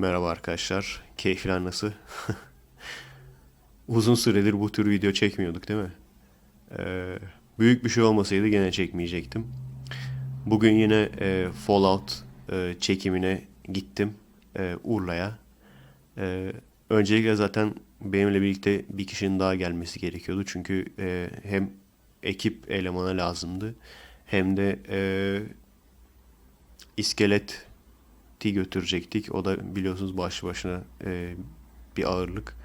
Merhaba arkadaşlar. Keyifler nasıl? Uzun süredir bu tür video çekmiyorduk değil mi? Ee, büyük bir şey olmasaydı gene çekmeyecektim. Bugün yine e, Fallout e, çekimine gittim e, Urla'ya. E, öncelikle zaten benimle birlikte bir kişinin daha gelmesi gerekiyordu. Çünkü e, hem ekip elemana lazımdı hem de e, iskeleti götürecektik. O da biliyorsunuz başlı başına e, bir ağırlık.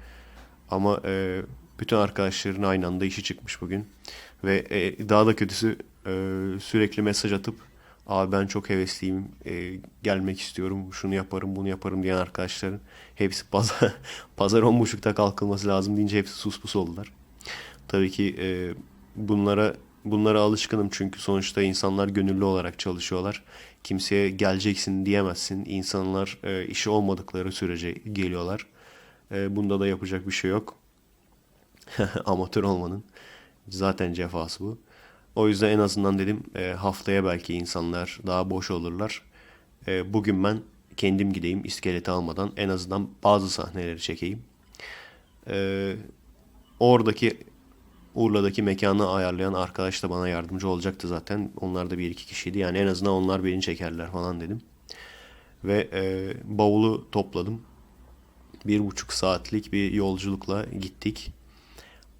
Ama e, bütün arkadaşların aynı anda işi çıkmış bugün. Ve e, daha da kötüsü e, sürekli mesaj atıp abi ben çok hevesliyim e, gelmek istiyorum şunu yaparım bunu yaparım diyen arkadaşların hepsi pazar, pazar 10.30'da kalkılması lazım deyince hepsi sus pus oldular. Tabii ki e, bunlara bunlara alışkınım çünkü sonuçta insanlar gönüllü olarak çalışıyorlar. Kimseye geleceksin diyemezsin. İnsanlar e, işi olmadıkları sürece geliyorlar. E, bunda da yapacak bir şey yok. Amatör olmanın zaten cefası bu. O yüzden en azından dedim e, haftaya belki insanlar daha boş olurlar. E, bugün ben kendim gideyim iskeleti almadan en azından bazı sahneleri çekeyim. E, oradaki Urla'daki mekanı ayarlayan arkadaş da bana yardımcı olacaktı zaten. Onlar da bir iki kişiydi. Yani en azından onlar beni çekerler falan dedim. Ve e, bavulu topladım. Bir buçuk saatlik bir yolculukla gittik.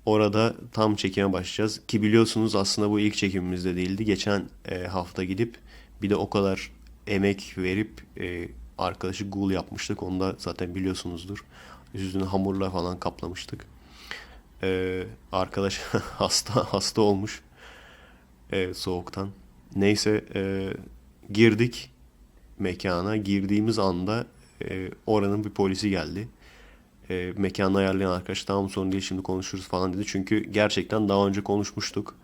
Orada tam çekime başlayacağız. Ki biliyorsunuz aslında bu ilk çekimimizde değildi. Geçen e, hafta gidip bir de o kadar emek verip e, arkadaşı gul yapmıştık. Onu da zaten biliyorsunuzdur. Üstünü hamurla falan kaplamıştık. Ee, arkadaş hasta hasta olmuş ee, soğuktan. Neyse e, girdik mekana. Girdiğimiz anda e, oranın bir polisi geldi. E, mekanı ayarlayan arkadaş tamam sorun değil şimdi konuşuruz falan dedi. Çünkü gerçekten daha önce konuşmuştuk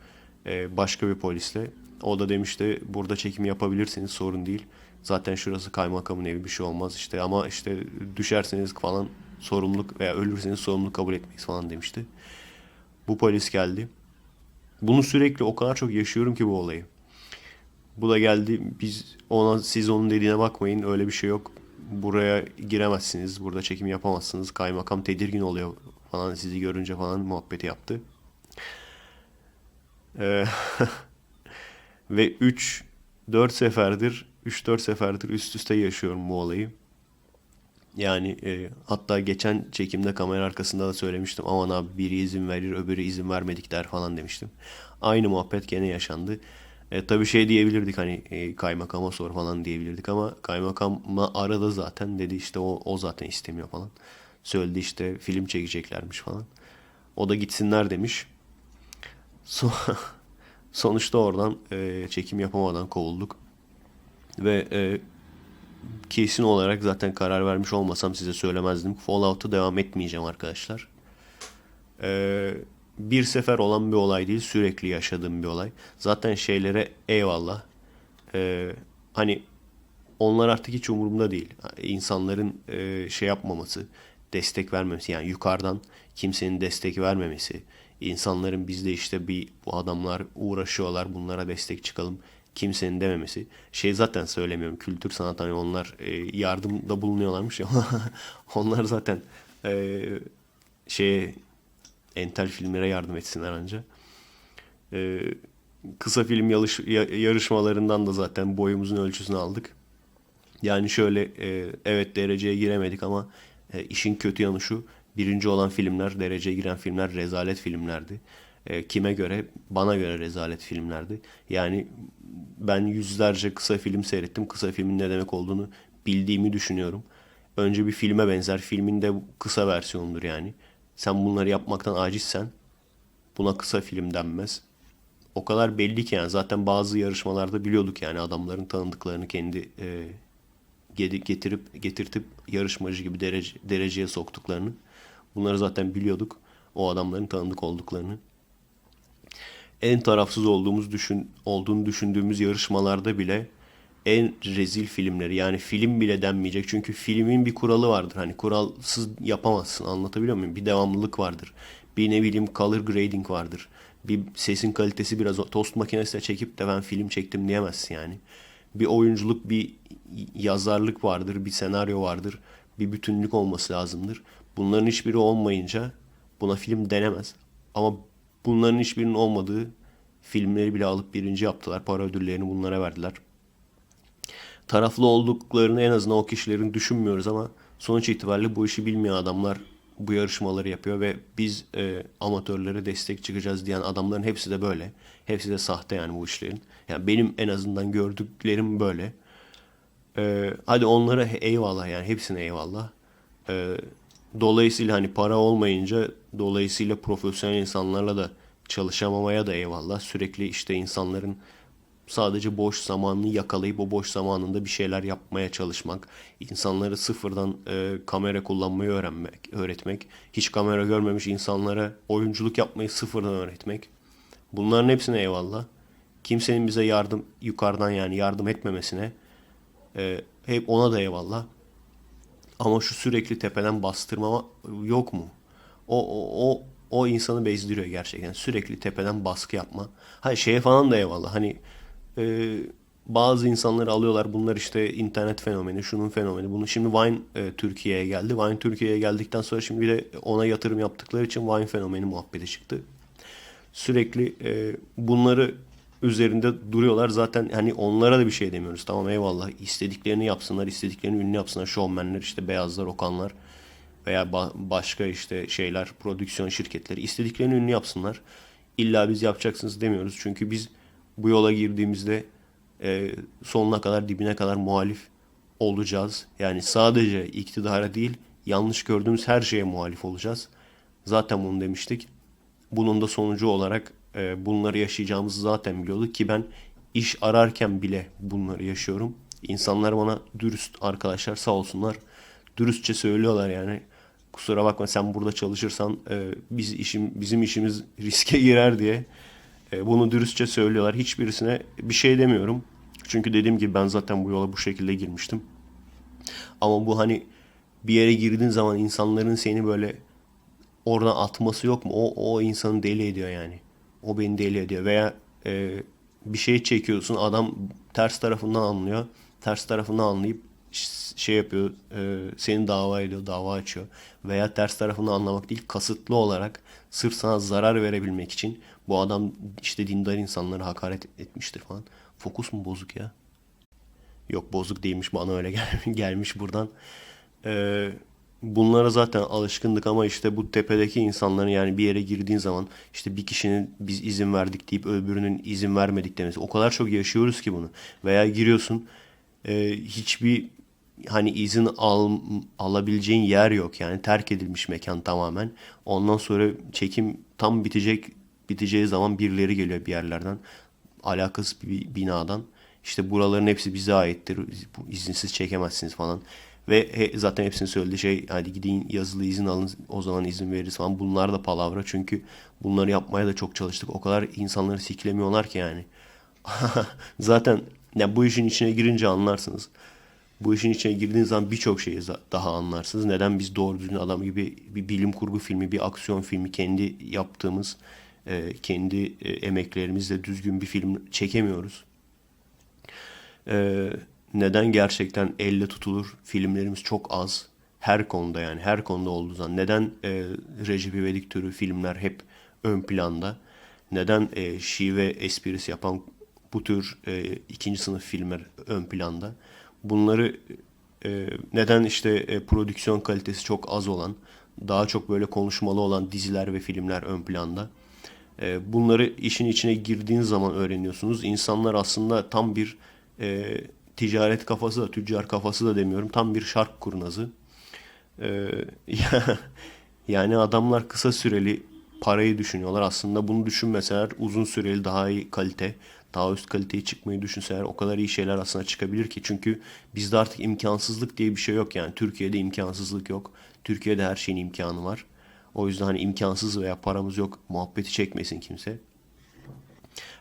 e, başka bir polisle. O da demişti burada çekim yapabilirsiniz sorun değil. Zaten şurası kaymakamın evi bir şey olmaz işte ama işte düşerseniz falan sorumluluk veya ölürseniz sorumluluk kabul etmeyiz falan demişti. Bu polis geldi. Bunu sürekli o kadar çok yaşıyorum ki bu olayı. Bu da geldi. Biz ona siz onun dediğine bakmayın. Öyle bir şey yok. Buraya giremezsiniz. Burada çekim yapamazsınız. Kaymakam tedirgin oluyor falan sizi görünce falan muhabbeti yaptı. Ee, ve 3 4 seferdir 3-4 seferdir üst üste yaşıyorum bu olayı. Yani e, hatta geçen çekimde kamera arkasında da söylemiştim. Aman abi biri izin verir öbürü izin vermedik der falan demiştim. Aynı muhabbet gene yaşandı. E, tabii şey diyebilirdik hani e, kaymakama sor falan diyebilirdik ama kaymakama aradı zaten dedi işte o, o zaten istemiyor falan. Söyledi işte film çekeceklermiş falan. O da gitsinler demiş. So Sonuçta oradan e, çekim yapamadan kovulduk. Ve e, kesin olarak zaten karar vermiş olmasam size söylemezdim. Fallout'a devam etmeyeceğim arkadaşlar. Ee, bir sefer olan bir olay değil, sürekli yaşadığım bir olay. Zaten şeylere eyvallah. Ee, hani onlar artık hiç umurumda değil. İnsanların e, şey yapmaması, destek vermemesi yani yukarıdan kimsenin destek vermemesi. İnsanların bizde işte bir bu adamlar uğraşıyorlar bunlara destek çıkalım kimsenin dememesi. Şey zaten söylemiyorum. Kültür sanat hani onlar e, yardımda bulunuyorlarmış ya. onlar zaten e, şeye entel filmlere yardım etsinler anca. E, kısa film yarış, yarışmalarından da zaten boyumuzun ölçüsünü aldık. Yani şöyle e, evet dereceye giremedik ama e, işin kötü yanı şu. Birinci olan filmler, dereceye giren filmler rezalet filmlerdi. E, kime göre? Bana göre rezalet filmlerdi. Yani ben yüzlerce kısa film seyrettim. Kısa filmin ne demek olduğunu bildiğimi düşünüyorum. Önce bir filme benzer. Filmin de kısa versiyonudur yani. Sen bunları yapmaktan acizsen buna kısa film denmez. O kadar belli ki yani zaten bazı yarışmalarda biliyorduk yani adamların tanıdıklarını kendi e, getirip getirtip yarışmacı gibi derece, dereceye soktuklarını. Bunları zaten biliyorduk. O adamların tanıdık olduklarını en tarafsız olduğumuz düşün olduğunu düşündüğümüz yarışmalarda bile en rezil filmleri yani film bile denmeyecek. Çünkü filmin bir kuralı vardır. Hani kuralsız yapamazsın. Anlatabiliyor muyum? Bir devamlılık vardır. Bir ne bileyim color grading vardır. Bir sesin kalitesi biraz tost makinesiyle çekip de ben film çektim diyemezsin yani. Bir oyunculuk, bir yazarlık vardır, bir senaryo vardır. Bir bütünlük olması lazımdır. Bunların hiçbiri olmayınca buna film denemez. Ama bunların hiçbirinin olmadığı filmleri bile alıp birinci yaptılar. Para ödüllerini bunlara verdiler. Taraflı olduklarını en azından o kişilerin düşünmüyoruz ama sonuç itibariyle bu işi bilmeyen adamlar bu yarışmaları yapıyor ve biz e, amatörlere destek çıkacağız diyen adamların hepsi de böyle. Hepsi de sahte yani bu işlerin. Yani benim en azından gördüklerim böyle. E, hadi onlara eyvallah yani hepsine eyvallah. E, dolayısıyla hani para olmayınca dolayısıyla profesyonel insanlarla da çalışamamaya da eyvallah. Sürekli işte insanların sadece boş zamanını yakalayıp o boş zamanında bir şeyler yapmaya çalışmak, insanları sıfırdan e, kamera kullanmayı öğrenmek, öğretmek, hiç kamera görmemiş insanlara oyunculuk yapmayı sıfırdan öğretmek. Bunların hepsine eyvallah. Kimsenin bize yardım yukarıdan yani yardım etmemesine e, hep ona da eyvallah. Ama şu sürekli tepeden bastırma yok mu? O, o, o, insanı bezdiriyor gerçekten. Sürekli tepeden baskı yapma. Hayır şeye falan da eyvallah. Hani e, bazı insanları alıyorlar. Bunlar işte internet fenomeni, şunun fenomeni. Bunu şimdi Vine e, Türkiye'ye geldi. Vine Türkiye'ye geldikten sonra şimdi bir de ona yatırım yaptıkları için Vine fenomeni muhabbeti çıktı. Sürekli e, bunları üzerinde duruyorlar. Zaten hani onlara da bir şey demiyoruz. Tamam eyvallah. istediklerini yapsınlar, istediklerini ünlü yapsınlar. Şovmenler işte beyazlar, okanlar veya ba- başka işte şeyler, prodüksiyon şirketleri istediklerini ünlü yapsınlar. İlla biz yapacaksınız demiyoruz. Çünkü biz bu yola girdiğimizde e, sonuna kadar dibine kadar muhalif olacağız. Yani sadece iktidara değil yanlış gördüğümüz her şeye muhalif olacağız. Zaten bunu demiştik. Bunun da sonucu olarak e, bunları yaşayacağımızı zaten biliyorduk ki ben iş ararken bile bunları yaşıyorum. İnsanlar bana dürüst arkadaşlar sağ olsunlar dürüstçe söylüyorlar yani. Kusura bakma sen burada çalışırsan e, biz işim bizim işimiz riske girer diye e, bunu dürüstçe söylüyorlar. Hiçbirisine bir şey demiyorum. Çünkü dediğim gibi ben zaten bu yola bu şekilde girmiştim. Ama bu hani bir yere girdiğin zaman insanların seni böyle oradan atması yok mu? O, o insanı deli ediyor yani. O beni deli ediyor. Veya e, bir şey çekiyorsun adam ters tarafından anlıyor. Ters tarafından anlayıp şey yapıyor, e, seni dava ediyor, dava açıyor. Veya ters tarafını anlamak değil, kasıtlı olarak sırf sana zarar verebilmek için bu adam işte dindar insanlara hakaret etmiştir falan. Fokus mu bozuk ya? Yok bozuk değilmiş bana öyle gel gelmiş buradan. Ee, bunlara zaten alışkındık ama işte bu tepedeki insanların yani bir yere girdiğin zaman işte bir kişinin biz izin verdik deyip öbürünün izin vermedik demesi. O kadar çok yaşıyoruz ki bunu. Veya giriyorsun e, hiçbir hani izin al, alabileceğin yer yok yani terk edilmiş mekan tamamen. Ondan sonra çekim tam bitecek biteceği zaman birileri geliyor bir yerlerden alakasız bir binadan. İşte buraların hepsi bize aittir. İzinsiz çekemezsiniz falan. Ve he, zaten hepsini söylediği şey hadi gidin yazılı izin alın o zaman izin veririz falan. Bunlar da palavra çünkü bunları yapmaya da çok çalıştık. O kadar insanları siklemiyorlar ki yani. zaten yani bu işin içine girince anlarsınız. Bu işin içine girdiğiniz zaman birçok şeyi daha anlarsınız. Neden biz doğru düzgün adam gibi bir bilim kurgu filmi, bir aksiyon filmi kendi yaptığımız, e, kendi e, emeklerimizle düzgün bir film çekemiyoruz. E, neden gerçekten elle tutulur filmlerimiz çok az. Her konuda yani her konuda olduğu zaman. Neden Recep İvedik türü filmler hep ön planda? Neden şive esprisi yapan bu tür ikinci sınıf filmler ön planda? Bunları e, neden işte e, prodüksiyon kalitesi çok az olan, daha çok böyle konuşmalı olan diziler ve filmler ön planda. E, bunları işin içine girdiğiniz zaman öğreniyorsunuz. İnsanlar aslında tam bir e, ticaret kafası da, tüccar kafası da demiyorum. Tam bir şark kurnazı. E, yani adamlar kısa süreli parayı düşünüyorlar. Aslında bunu düşünmeseler uzun süreli daha iyi kalite, daha üst kaliteye çıkmayı düşünseler o kadar iyi şeyler aslında çıkabilir ki. Çünkü bizde artık imkansızlık diye bir şey yok yani. Türkiye'de imkansızlık yok. Türkiye'de her şeyin imkanı var. O yüzden hani imkansız veya paramız yok muhabbeti çekmesin kimse.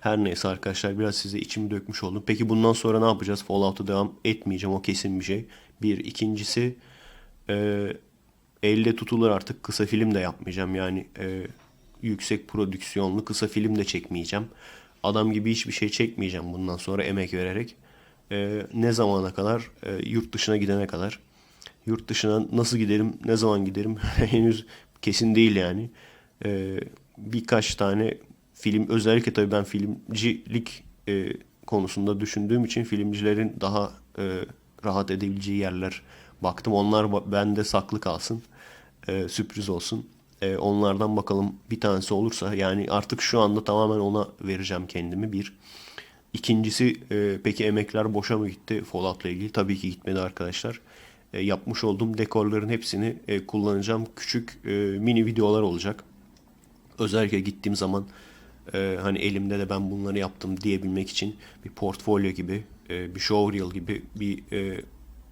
Her neyse arkadaşlar biraz size içimi dökmüş oldum. Peki bundan sonra ne yapacağız? Fallout'a devam etmeyeceğim o kesin bir şey. Bir. ikincisi e, elle tutulur artık kısa film de yapmayacağım. Yani e, yüksek prodüksiyonlu kısa film de çekmeyeceğim. Adam gibi hiçbir şey çekmeyeceğim bundan sonra emek vererek. E, ne zamana kadar? E, yurt dışına gidene kadar. Yurt dışına nasıl giderim, ne zaman giderim henüz kesin değil yani. Ee, birkaç tane film, özellikle tabii ben filmcilik e, konusunda düşündüğüm için filmcilerin daha e, rahat edebileceği yerler baktım. Onlar bende saklı kalsın, e, sürpriz olsun. E, onlardan bakalım bir tanesi olursa yani artık şu anda tamamen ona vereceğim kendimi bir. İkincisi e, peki emekler boşa mı gitti Fallout'la ilgili? Tabii ki gitmedi arkadaşlar. E, yapmış olduğum dekorların hepsini e, kullanacağım. Küçük e, mini videolar olacak. Özellikle gittiğim zaman e, hani elimde de ben bunları yaptım diyebilmek için bir portfolyo gibi, e, bir showreel gibi bir e,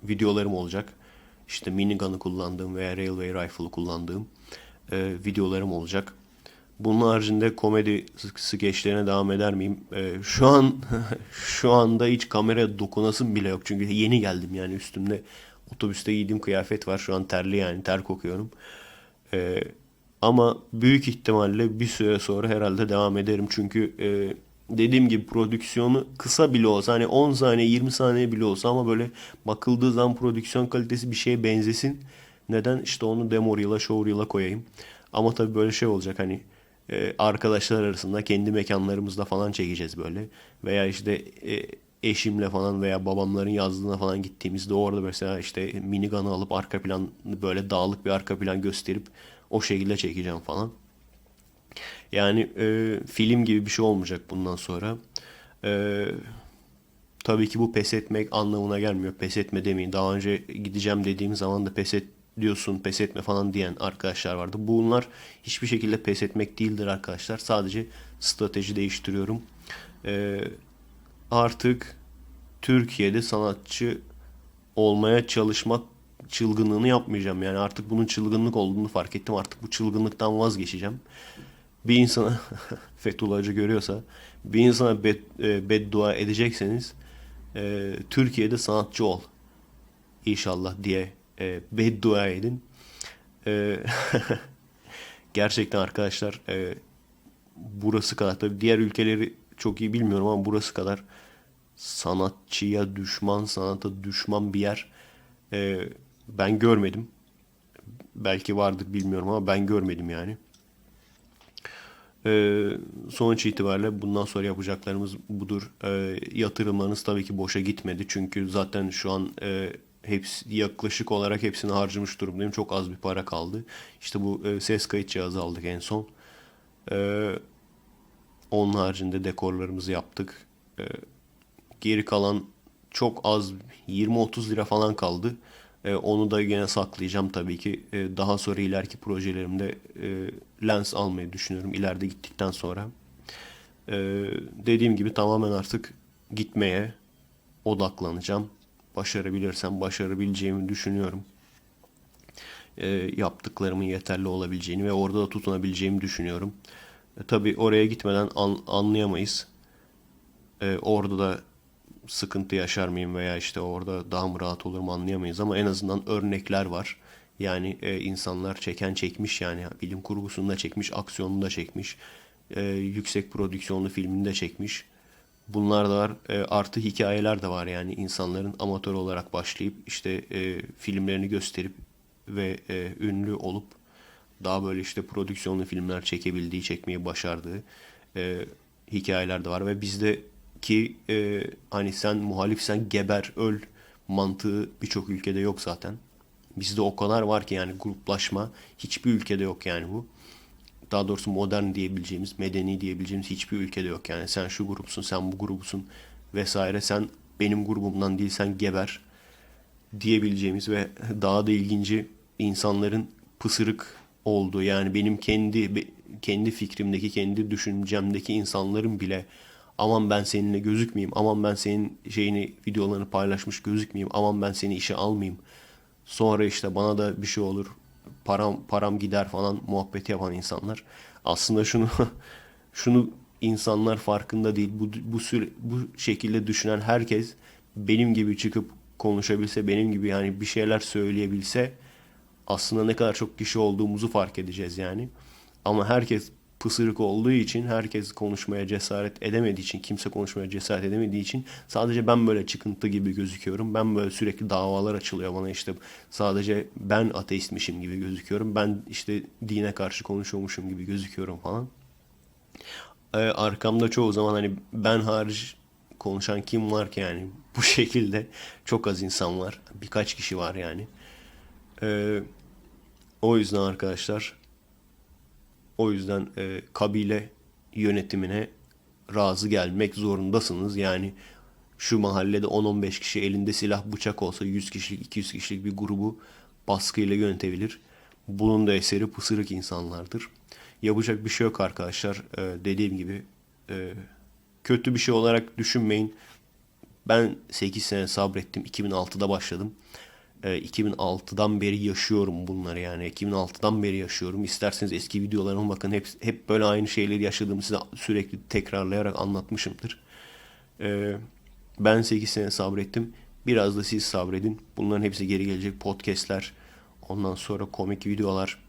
videolarım olacak. İşte minigun'ı kullandığım veya railway rifle'ı kullandığım e, videolarım olacak. Bunun haricinde komedi skeçlerine devam eder miyim? E, şu an şu anda hiç kameraya dokunasım bile yok. Çünkü yeni geldim yani üstümde otobüste giydiğim kıyafet var. Şu an terli yani ter kokuyorum. E, ama büyük ihtimalle bir süre sonra herhalde devam ederim. Çünkü e, dediğim gibi prodüksiyonu kısa bile olsa hani 10 saniye 20 saniye bile olsa ama böyle bakıldığı zaman prodüksiyon kalitesi bir şeye benzesin. Neden? İşte onu demo reel'a, koyayım. Ama tabii böyle şey olacak hani e, arkadaşlar arasında kendi mekanlarımızda falan çekeceğiz böyle. Veya işte e, eşimle falan veya babamların yazlığına falan gittiğimizde orada mesela işte minigun'ı alıp arka plan böyle dağlık bir arka plan gösterip o şekilde çekeceğim falan. Yani e, film gibi bir şey olmayacak bundan sonra. E, tabii ki bu pes etmek anlamına gelmiyor. Pes etme demeyin. Daha önce gideceğim dediğim zaman da pes et diyorsun, pes etme falan diyen arkadaşlar vardı. Bunlar hiçbir şekilde pes etmek değildir arkadaşlar. Sadece strateji değiştiriyorum. E, artık Türkiye'de sanatçı olmaya çalışmak çılgınlığını yapmayacağım. Yani artık bunun çılgınlık olduğunu fark ettim. Artık bu çılgınlıktan vazgeçeceğim. Bir insana Fethullah Hoca görüyorsa bir insana bed, e, beddua edecekseniz e, Türkiye'de sanatçı ol. İnşallah diye e, beddua edin. E, gerçekten arkadaşlar e, burası kadar tabii diğer ülkeleri çok iyi bilmiyorum ama burası kadar sanatçıya düşman, sanata düşman bir yer e, ben görmedim. Belki vardır bilmiyorum ama ben görmedim yani. E, sonuç itibariyle bundan sonra yapacaklarımız budur. E, yatırımlarınız tabii ki boşa gitmedi. Çünkü zaten şu an e, hepsi yaklaşık olarak hepsini harcamış durumdayım. Çok az bir para kaldı. İşte bu e, ses kayıt cihazı aldık en son. E, onun haricinde dekorlarımızı yaptık. E, geri kalan çok az 20-30 lira falan kaldı. E, onu da yine saklayacağım tabii ki. E, daha sonra ileriki projelerimde e, lens almayı düşünüyorum ileride gittikten sonra. E, dediğim gibi tamamen artık gitmeye odaklanacağım. Başarabilirsem başarabileceğimi düşünüyorum. E, yaptıklarımın yeterli olabileceğini ve orada da tutunabileceğimi düşünüyorum. E, tabii oraya gitmeden an, anlayamayız. E, orada da sıkıntı yaşar mıyım veya işte orada daha mı rahat olurum anlayamayız ama en azından örnekler var. Yani e, insanlar çeken çekmiş yani bilim kurgusunda çekmiş, aksiyonunda çekmiş, e, yüksek prodüksiyonlu filminde çekmiş. Bunlar da var. E, artı hikayeler de var yani insanların amatör olarak başlayıp işte e, filmlerini gösterip ve e, ünlü olup daha böyle işte prodüksiyonlu filmler çekebildiği, çekmeyi başardığı e, hikayeler de var ve bizde ki e, hani sen muhalifsen geber öl mantığı birçok ülkede yok zaten. Bizde o kadar var ki yani gruplaşma hiçbir ülkede yok yani bu. Daha doğrusu modern diyebileceğimiz, medeni diyebileceğimiz hiçbir ülkede yok. Yani sen şu grupsun, sen bu grubusun vesaire. Sen benim grubumdan değil, sen geber diyebileceğimiz ve daha da ilginci insanların pısırık olduğu yani benim kendi kendi fikrimdeki, kendi düşüncemdeki insanların bile aman ben seninle gözükmeyeyim, aman ben senin şeyini videolarını paylaşmış gözükmeyeyim, aman ben seni işe almayayım. Sonra işte bana da bir şey olur, param param gider falan muhabbeti yapan insanlar. Aslında şunu şunu insanlar farkında değil. Bu bu süre, bu şekilde düşünen herkes benim gibi çıkıp konuşabilse, benim gibi yani bir şeyler söyleyebilse aslında ne kadar çok kişi olduğumuzu fark edeceğiz yani. Ama herkes pısırık olduğu için herkes konuşmaya cesaret edemediği için kimse konuşmaya cesaret edemediği için sadece ben böyle çıkıntı gibi gözüküyorum. Ben böyle sürekli davalar açılıyor bana işte sadece ben ateistmişim gibi gözüküyorum. Ben işte dine karşı konuşuyormuşum gibi gözüküyorum falan. Ee, arkamda çoğu zaman hani ben hariç konuşan kim var ki yani bu şekilde çok az insan var. Birkaç kişi var yani. Ee, o yüzden arkadaşlar o yüzden e, kabile yönetimine razı gelmek zorundasınız. Yani şu mahallede 10-15 kişi elinde silah bıçak olsa 100 kişilik 200 kişilik bir grubu baskıyla yönetebilir. Bunun da eseri pısırık insanlardır. Yapacak bir şey yok arkadaşlar. Ee, dediğim gibi e, kötü bir şey olarak düşünmeyin. Ben 8 sene sabrettim. 2006'da başladım. Ee, 2006'dan beri yaşıyorum bunları yani. 2006'dan beri yaşıyorum. İsterseniz eski videolarıma bakın. Hep, hep böyle aynı şeyleri yaşadığımı size sürekli tekrarlayarak anlatmışımdır. Ee, ben 8 sene sabrettim. Biraz da siz sabredin. Bunların hepsi geri gelecek. Podcastler, ondan sonra komik videolar,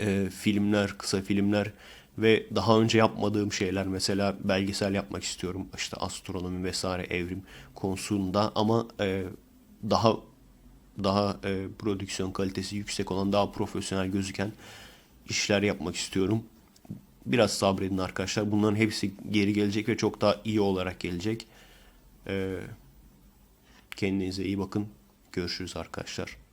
e, filmler, kısa filmler ve daha önce yapmadığım şeyler mesela belgesel yapmak istiyorum işte astronomi vesaire evrim konusunda ama e, daha daha e, prodüksiyon kalitesi yüksek olan daha profesyonel gözüken işler yapmak istiyorum. Biraz sabredin arkadaşlar. Bunların hepsi geri gelecek ve çok daha iyi olarak gelecek. E, kendinize iyi bakın. Görüşürüz arkadaşlar.